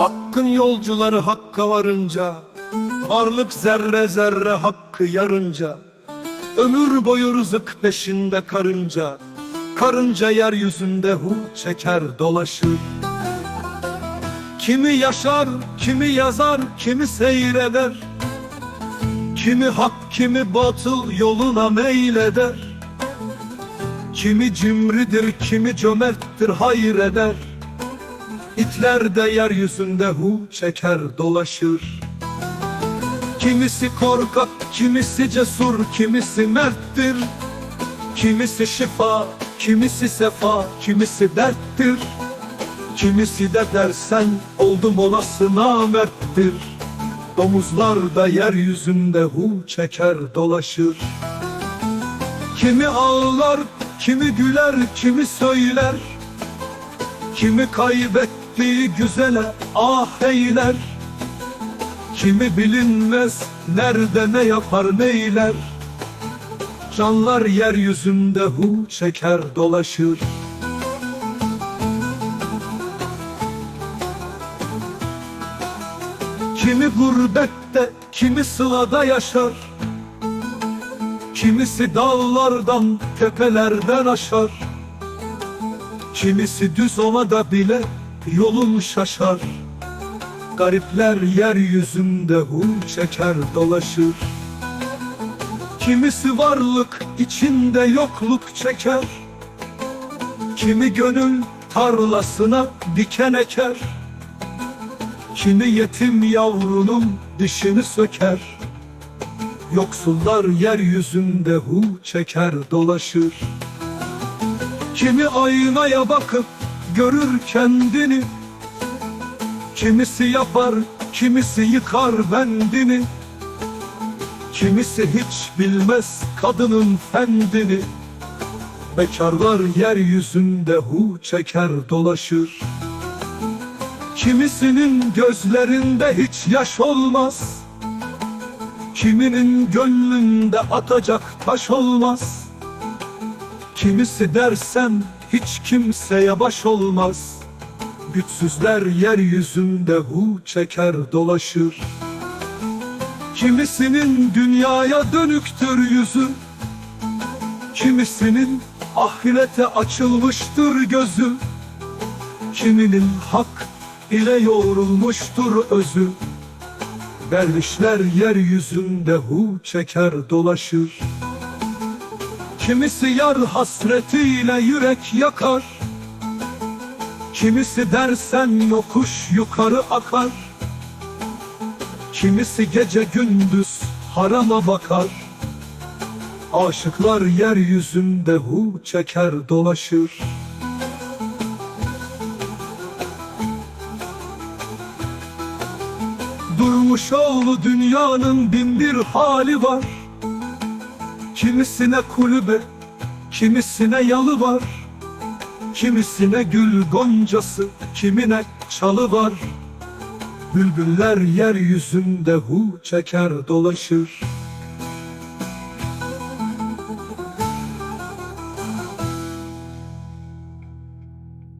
Hakkın yolcuları hakka varınca Varlık zerre zerre hakkı yarınca Ömür boyu rızık peşinde karınca Karınca yeryüzünde hu çeker dolaşır Kimi yaşar, kimi yazar, kimi seyreder. Kimi hak, kimi batıl yoluna meyleder. Kimi cimridir, kimi cömerttir, hayreder İtler de yeryüzünde hu çeker dolaşır. Kimisi korkak, kimisi cesur, kimisi merttir. Kimisi şifa, kimisi sefa, kimisi derttir. Kimisi de dersen oldum olası namerttir Domuzlar da yeryüzünde hu çeker dolaşır. Kimi ağlar, kimi güler, kimi söyler Kimi kaybettiği güzele ah eyler. Kimi bilinmez nerede ne yapar neyler. Canlar yeryüzünde hu çeker dolaşır. Kimi gurbette, kimi sılada yaşar. Kimisi dağlardan, tepelerden aşar Kimisi düz ovada bile yolun şaşar. Garipler yeryüzünde hu çeker dolaşır. Kimisi varlık içinde yokluk çeker. Kimi gönül tarlasına diken eker. Kimi yetim yavrunun dişini söker. Yoksullar yeryüzünde hu çeker dolaşır Kimi aynaya bakıp görür kendini Kimisi yapar, kimisi yıkar bendini. Kimisi hiç bilmez kadının fendini. Bekarlar yeryüzünde hu çeker dolaşır. Kimisinin gözlerinde hiç yaş olmaz. Kiminin gönlünde atacak taş olmaz Kimisi dersen hiç kimseye baş olmaz. Güçsüzler yeryüzünde hu çeker dolaşır. Kimisinin dünyaya dönüktür yüzü Kimisinin ahirete açılmıştır gözü. Kiminin hak ile yoğrulmuştur özü. Dervişler yeryüzünde hu çeker dolaşır Kimisi yar hasretiyle yürek yakar Kimisi dersen yokuş yukarı akar Kimisi gece gündüz harama bakar. Aşıklar yeryüzünde hu çeker dolaşır. Durmuş oğlu dünyanın bin bir hali var Kimisine kulübe, kimisine yalı var. Kimisine gül goncası, kimine çalı var. Bülbüller yeryüzünde hu çeker dolaşır